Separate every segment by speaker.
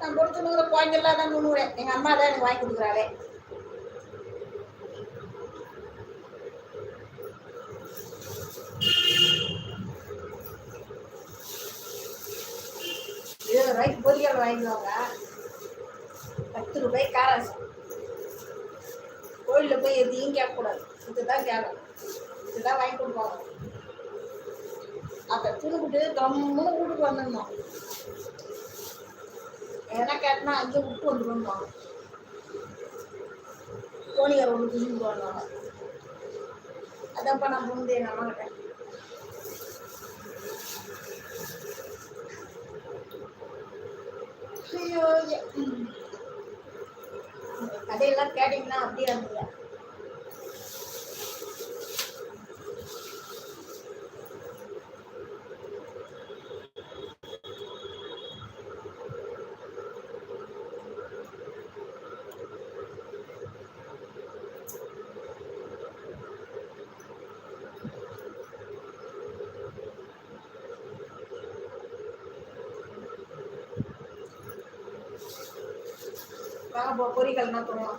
Speaker 1: நான் கொடுத்துனுங்கிற குழந்தைலாம் தான் துணுவேன் எங்கள் அம்மா தான் எனக்கு வாங்கி கொடுக்குறாளே. இருபது ரூபாய்க்கு பொரியல் வாங்கிடுவாங்க. பத்து ரூபாய் காராசு கோயிலில் போய் எதையும் கேட்கக்கூடாது. இதுதான் கேட்கணும் இதுதான் வாங்கி கொடுப்பாங்க. அதை திருப்பிட்டு கம்முன்னு வீட்டுக்கு வந்துடணும். எதனா கேட்டனா அங்கே விட்டு வந்துடுவாங்க கோணியார் ஒன்று திரும்பி வருவாங்க அதான்ப்பா நான் போனது எங்கள் அம்மா கிட்ட. ஐயோ கதையெல்லாம் கேட்டிங்கன்னா அப்படியே இருந்தது வாங்க போ பொரிக்கல்னா பண்ணுவோம்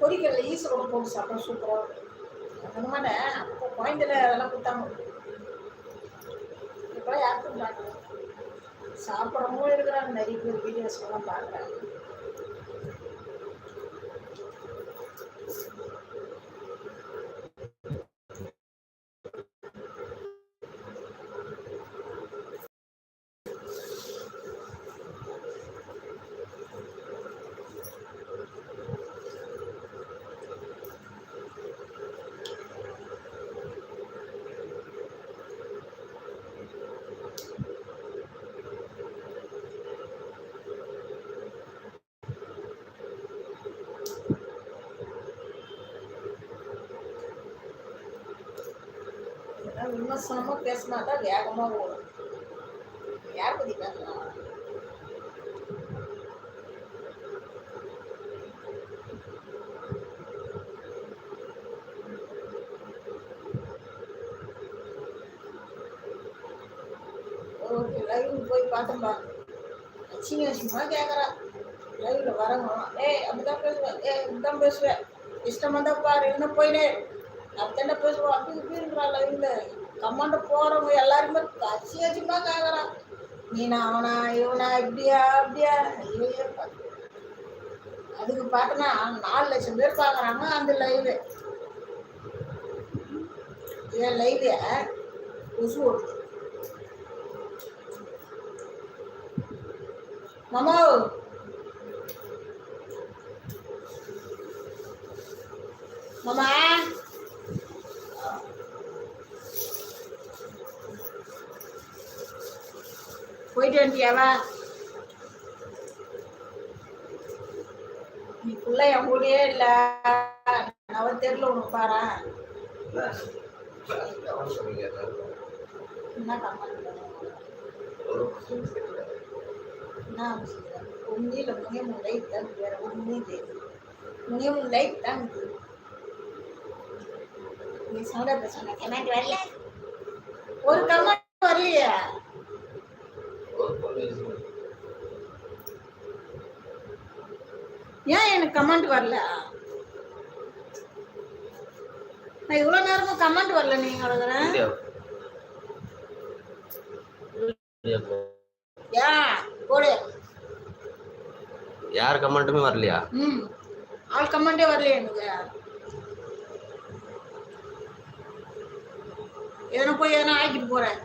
Speaker 1: விருப்பாது பொரிக்கல்ல ஈஸ்வரம் போட்டு சாப்பிட்டா சூப்பராக இருக்கும். அந்த மாதிரி அப்போ குழந்தைல அதெல்லாம் கொடுத்தாங்க. இப்போலாம் யாருக்கும் பார்க்கல. சாப்பிட்றவங்களும் இருக்கிறாங்க. நிறைய பேர் வீடியோஸ்லாம் பார்க்குறாங்க. இதெல்லாம் விமர்சனமாக பேசினா தான் வேகமாக ஓடும். யார் பற்றி பேசலாம்? ஓகே லைவ் போய் பார்த்தோம்பா சின்ன அசிங்கமாக கேட்குறா லைவ்ல வரணும் ஏய் அப்படிதான் பேசுவேன் ஏய் இப்படிதான் பேசுவேன் இஷ்டமாக தான் பாரு என்ன போயினே என்ன பேசுவோம் அப்படி இப்படின்றா லைவ்ல கமாண்ட போகிறவங்க எல்லாருமே கசி வச்சுமா கேட்குறான் நீ நான் அவனா இவனா இப்படியா அப்படியா? ஐயோ அதுக்கு பார்த்தனா நாலு லட்சம் பேர் பார்க்குறாங்க அந்த லைவு என் லைவ் கொசு ஓடுது மாமா. மாமா. போயிட்டு வந்துட்டியாவா நீ புள்ள என் கூடயே இல்லை. அவன் தெருல உனக்கு பாரா. என்ன கம்மல் என்ன உண்மையில முனே மூணு லைட் தான் வேற ஒண்ணுமே தெரியும் முனே மூணு லைட் தான் இருக்குது நீ சவுண்டா பேசுன கமெண்ட் வரல? ஒரு கமெண்ட் வரலையா. ஏன் எனக்கு கமெண்ட் வரல? நான் இவ்வளோ நேரமும் கமெண்ட் வரல நீங்க
Speaker 2: யார் கமெண்ட்டுமே வரலையா?
Speaker 1: ம். ஆள் கமெண்டே வரலையே எனக்கு. எதனா போய் எதனா ஆக்கிட்டு போறேன்.